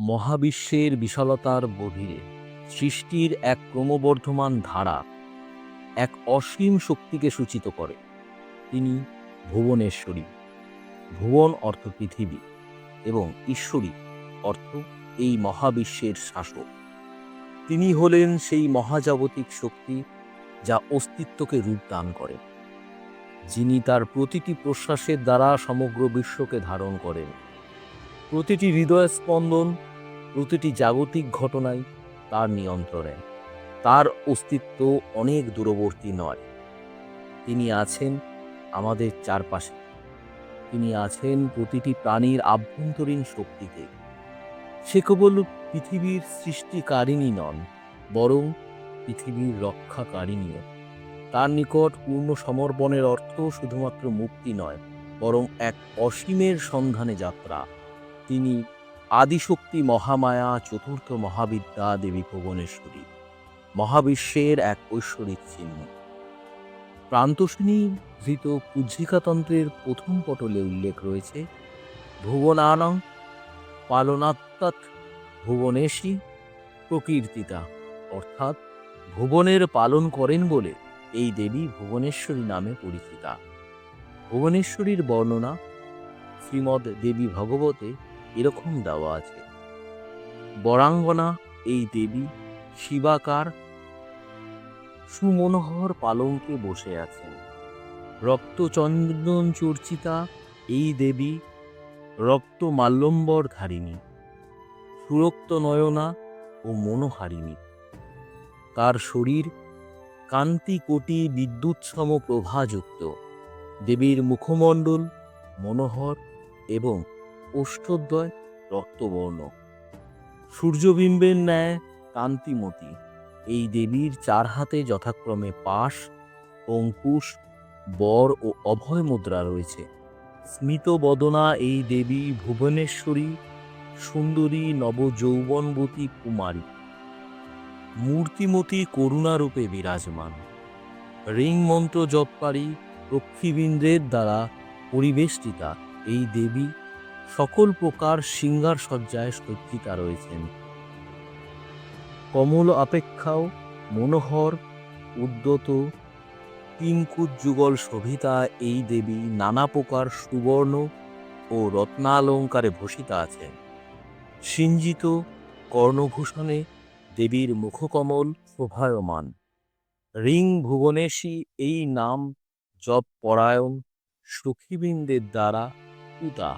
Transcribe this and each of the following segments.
মহাবিশ্বের বিশালতার গভীরে, সৃষ্টির এক ক্রমবর্ধমান ধারা এক অসীম শক্তিকে সূচিত করে। তিনি ভুবনেশ্বরী। ভুবন অর্থ পৃথিবী এবং ঈশ্বরী অর্থ এই মহাবিশ্বের শাসক। তিনি হলেন সেই মহাজাগতিক শক্তি যা অস্তিত্বকে রূপ দান করে। যিনি তার প্রতিটি প্রশ্বাসের দ্বারা সমগ্র বিশ্বকে ধারণ করেন। প্রতিটি হৃদয় স্পন্দন প্রতিটি জাগতিক ঘটনায় তার নিয়ন্ত্রণে। তার অস্তিত্ব অনেক দূরবর্তী নয়। তিনি আছেন আমাদের চারপাশে। তিনি আছেন প্রতিটি প্রাণীর আভ্যন্তরীণ শক্তিতে। সে কেবল পৃথিবীর সৃষ্টিকারিণী নন, বরং পৃথিবীর রক্ষাকারিণীও। তার নিকট পূর্ণ সমর্পণের অর্থ শুধুমাত্র মুক্তি নয়, বরং এক অসীমের সন্ধানে যাত্রা। তিনি আদিশক্তি মহামায়া চতুর্থ মহাবিদ্যা দেবী ভুবনেশ্বরী। মহাবিশ্বের এক ঐশ্বরিক চিহ্ন। প্রান্তশ্রেণী ধৃত কুজ্জিকাতন্ত্রের প্রথম পটলে উল্লেখ রয়েছে, ভুবনানং পালনাত্মাত ভুবনেশী প্রকীর্তিতা, অর্থাৎ ভুবনের পালন করেন বলে এই দেবী ভুবনেশ্বরী নামে পরিচিতা। ভুবনেশ্বরীর বর্ণনা শ্রীমদ দেবী ভগবতে এরকম দেওয়া আছে। বরাঙ্গনা, এই দেবী, শিবাকার, সুমনোহর পালঙ্কে বসে আছেন। রক্তচন্দন চর্চিতা, এই দেবী, রক্ত মাল্যম্বর ধারিণী, সুরক্ত নয়না ও মনোহারিণী। তার শরীর কান্তি কোটি বিদ্যুৎসম প্রভাযুক্ত। দেবীর মুখমণ্ডল, মনোহর এবং ওষ্ঠদ্বয় রক্তবর্ণ। সূর্যবিম্বের ন্যায় কান্তিমতী। এই দেবীর চার হাতে যথাক্রমে পাশ, অঙ্কুশ, বর ও অভয় মুদ্রা রয়েছে। স্মিত বদনা এই দেবী ভুবনেশ্বরী, সুন্দরী নবযৌবনবতী কুমারী। মূর্তিমতী করুণারূপে বিরাজমান। রিং মন্ত্র জপকারী রক্ষীবৃন্দের দ্বারা পরিবেষ্টিতা এই দেবী সকল প্রকার সিঙ্গার সজ্জায় সজ্জিতা রয়েছেন। কমল অপেক্ষাও মনোহর, উদ্যত তিনকুট যুগল শোভিতা এই দেবী নানা প্রকার সুবর্ণ ও রত্নালঙ্কারে ভূষিতা আছেন। সিঞ্জিত কর্ণভূষণে দেবীর মুখকমল শোভায়মান। রিং ভুবনেশী এই নাম জপ পরায়ণ সখীবৃন্দের দ্বারা উদা।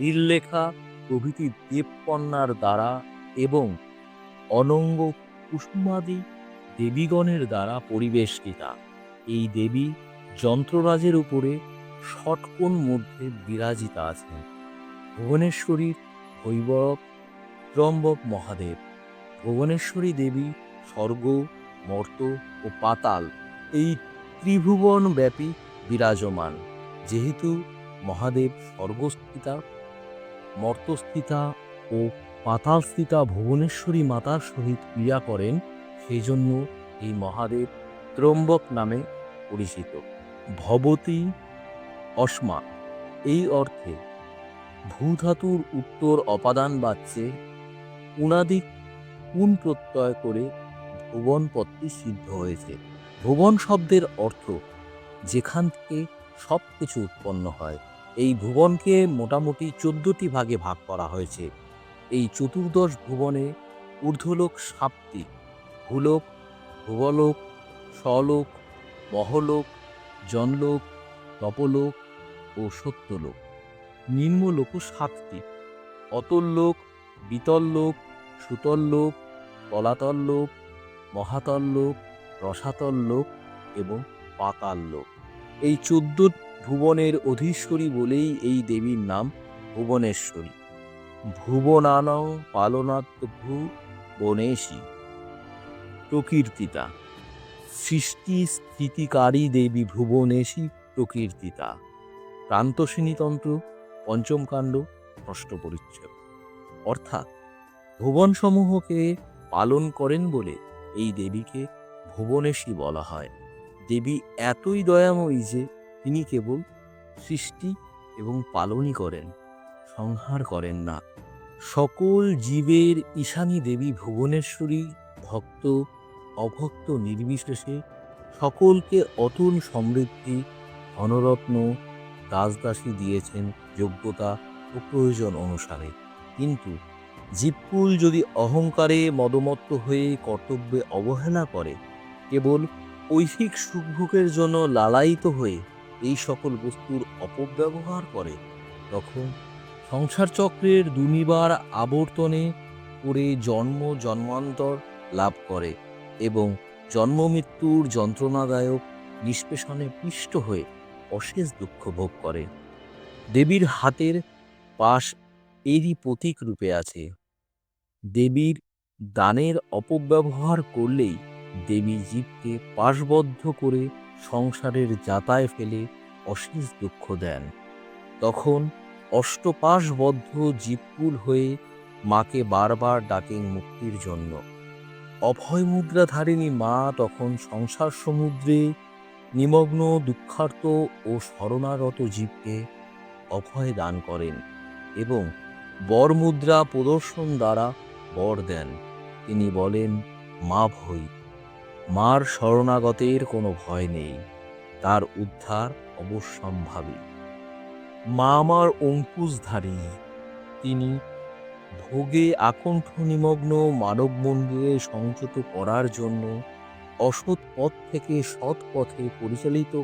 নীললেখা প্রভৃতি দেবকন্যার দ্বারা এবং অনঙ্গ কুসুমাদি দেবীগণের দ্বারা পরিবেষ্টিতা। এই দেবী যন্ত্ররাজের উপরে ষটকোণ মধ্যে বিরাজিতা আছেন। ভুবনেশ্বরীর হৈবরব ত্রম্বক মহাদেব। ভুবনেশ্বরী দেবী স্বর্গ, মর্ত ও পাতাল এই ত্রিভুবন ব্যাপী বিরাজমান। যেহেতু মহাদেব স্বর্গস্থিতা মর্তস্থিতা ও পাতালস্থিতা ভুবনেশ্বরী মাতার সহিত ক্রিয়া করেন সেই জন্য এই মহাদেব ত্রম্বক নামে পরিচিত। ভবতী অস্মা এই অর্থে ভূধাতুর উত্তর অপাদান বাচ্চে উনাদিক পুন প্রত্যয় করে ভুবন পদটি সিদ্ধ হয়েছে। ভুবন শব্দের অর্থ যেখান থেকে সব কিছু উৎপন্ন হয়। এই ভুবনকে মোটামুটি চোদ্দটি ভাগে ভাগ করা হয়েছে। এই চতুর্দশ ভুবনে ঊর্ধ্বলোক সাতটি, ভূলোক, ভুবলোক, স্বলোক, মহলোক, জনলোক, তপলোক ও সত্যলোক। নিম্নলোক সাতটি, অতল্লোক, বিতল্লোক, সুতল্লোক তলাতল্লোক মহাতল্লোক, রসাতল্লোক এবং পাতাল্লোক। এই চোদ্দ ভুবনের অধীশ্বরী বলেই এই দেবীর নাম ভুবনেশ্বরী। ভুবনানং পালনাত্ভু বনেশী। প্রকীর্তিতা। সৃষ্টি স্থিতিকারী দেবী ভুবনেশী প্রকীর্তিতা। প্রান্তশ্রেণীতন্ত্র পঞ্চম কাণ্ড ষষ্ঠ পরিচ্ছেদ। অর্থাৎ ভুবনসমূহকে পালন করেন বলে এই দেবীকে ভুবনেশী বলা হয়। দেবী এতই দয়াময়ী যে তিনি কেবল সৃষ্টি এবং পালনই করেন, সংহার করেন না। সকল জীবের ঈশানী দেবী ভুবনেশ্বরী ভক্ত, অভক্ত নির্বিশেষে সকলকে অতুল সমৃদ্ধি, ধনরত্ন, দাসদাসী দিয়েছেন যোগ্যতা ও প্রয়োজন অনুসারে। কিন্তু জীবকুল যদি অহংকারে মদমত্ত হয়ে কর্তব্যে অবহেলা করে, কেবল ঐহিক সুখভোগের জন্য লালায়িত হয়ে এই সকল বস্তুর অপব্যবহার করে, তখন সংসার চক্রের দুনিবার আবর্তনে করে জন্ম জন্মান্তর লাভ করে এবং জন্ম মৃত্যুর যন্ত্রণাদায়ক নিষ্পেষণে পিষ্ট হয়ে অশেষ দুঃখ ভোগ করে। দেবীর হাতের পাশ এরই প্রতীক রূপে আছে। দেবীর দানের অপব্যবহার করলেই দেবী জীবকে পাশবদ্ধ করে সংসারের যাতায় ফেলে অশেষ দুঃখ দেন। তখন অষ্টপাশবদ্ধ জীবকুল হয়ে মাকে বারবার ডাকেন মুক্তির জন্য। অভয় মুদ্রাধারিণী মা তখন সংসার সমুদ্রে নিমগ্ন, দুঃখার্ত ও শরণাগত জীবকে অভয় দান করেন এবং বর মুদ্রা প্রদর্শন দ্বারা বর দেন। তিনি বলেন, মা ভই মার শরণাগতের কোনো ভয় নেই, তার উদ্ধার অবশ্যম্ভাবী। মা আমার অঙ্কুশধারী, তিনি ভোগে আকণ্ঠ নিমগ্ন মানব মন্দিরে সংযত করার জন্য অসৎ পথ থেকে সৎ পথে পরিচালিত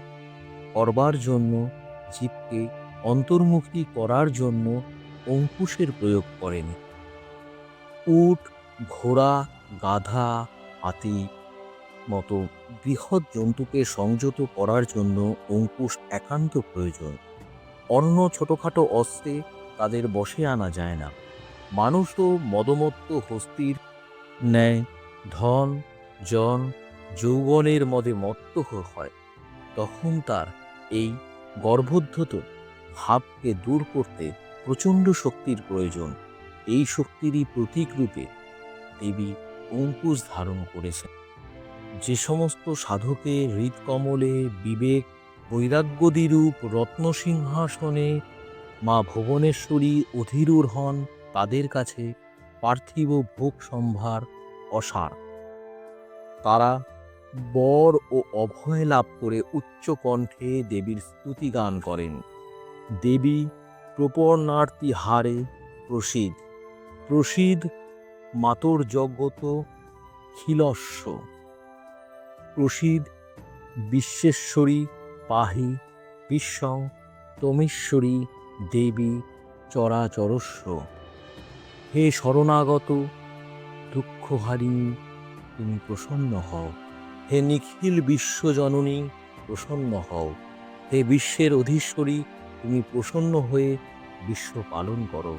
করবার জন্য, জীবকে অন্তর্মুখী করার জন্য অঙ্কুশের প্রয়োগ করেন। উট, ঘোড়া, গাধা, হাতি মতো বৃহৎ জন্তুকে সংযত করার জন্য অঙ্কুশ একান্ত প্রয়োজন। অন্য ছোটখাটো অস্ত্রে তাদের বসে আনা যায় না। মানুষও মদমত্ত হস্তির, ন্যায়, ধন, জন, যৌবনের মদে মত্ত হয়। তখন তার এই গর্ভোদ্ধত ভাবকে দূর করতে প্রচণ্ড শক্তির প্রয়োজন। এই শক্তিরই প্রতীক রূপে দেবী অঙ্কুশ ধারণ করেছেন। যে সমস্ত সাধকে হৃদকমলে বিবেক বৈরাগ্যদিরূপ রত্নসিংহাসনে মা ভুবনেশ্বরী অধীরুর হন তাদের কাছে পার্থিব ভোগ সম্ভার অসার। তারা বর ও অভয় লাভ করে উচ্চ কণ্ঠে দেবীর স্তুতি গান করেন। দেবী প্রপর্ণার্থী হারে প্রসিদ্ধ। প্রসিদ্ধ মাতর জগত খিলস্য। প্রসিদ্ধ বিশ্বেশ্বরী পাহি, বিশ্বং তমেশ্বরী দেবী চরাচরস্য হে শরণাগত দুঃখহারিণী তুমি প্রসন্ন হও। হে নিখিল বিশ্বজননী, প্রসন্ন হও। হে বিশ্বের অধীশ্বরী, তুমি প্রসন্ন হয়ে বিশ্ব পালন করো।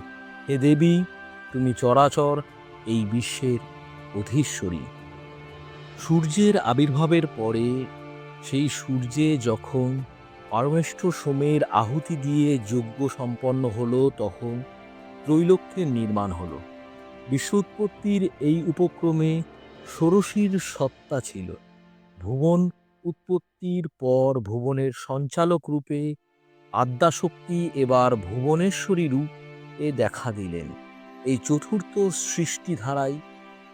হে দেবী, তুমি চরাচর এই বিশ্বের অধীশ্বরী। সূর্যের আবির্ভাবের পরে সেই সূর্যে যখন পারমেষ্ঠ সোমের আহুতি দিয়ে যজ্ঞ সম্পন্ন হলো, তখন ত্রৈলোক্যের নির্মাণ হলো। বিশ্ব উৎপত্তির এই উপক্রমে ষোড়শীর সত্তা ছিল। ভুবন উৎপত্তির পর ভুবনের সঞ্চালক রূপে আদ্যাশক্তি এবার ভুবনেশ্বরী রূপে দেখা দিলেন। এই চতুর্থ সৃষ্টিধারায়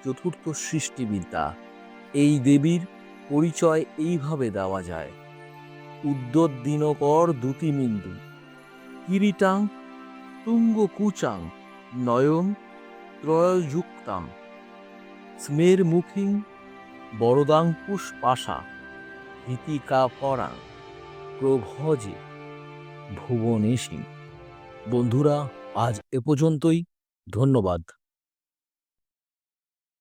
চতুর্থ সৃষ্টিবিদ্যা। এই দেবীর পরিচয় এইভাবে দেওয়া যায়। উদ্যোত দিনকর দুতিমিন্দু কিরিটাং তুঙ্গকুচাং নয়ন ত্রয়যুক্তাং স্মের মুখিং বরদাঙ্কুশ পাশা ভীতিকা পরাং প্রভজে ভুবনেশী। বন্ধুরা, আজ এ পর্যন্তই, ধন্যবাদ।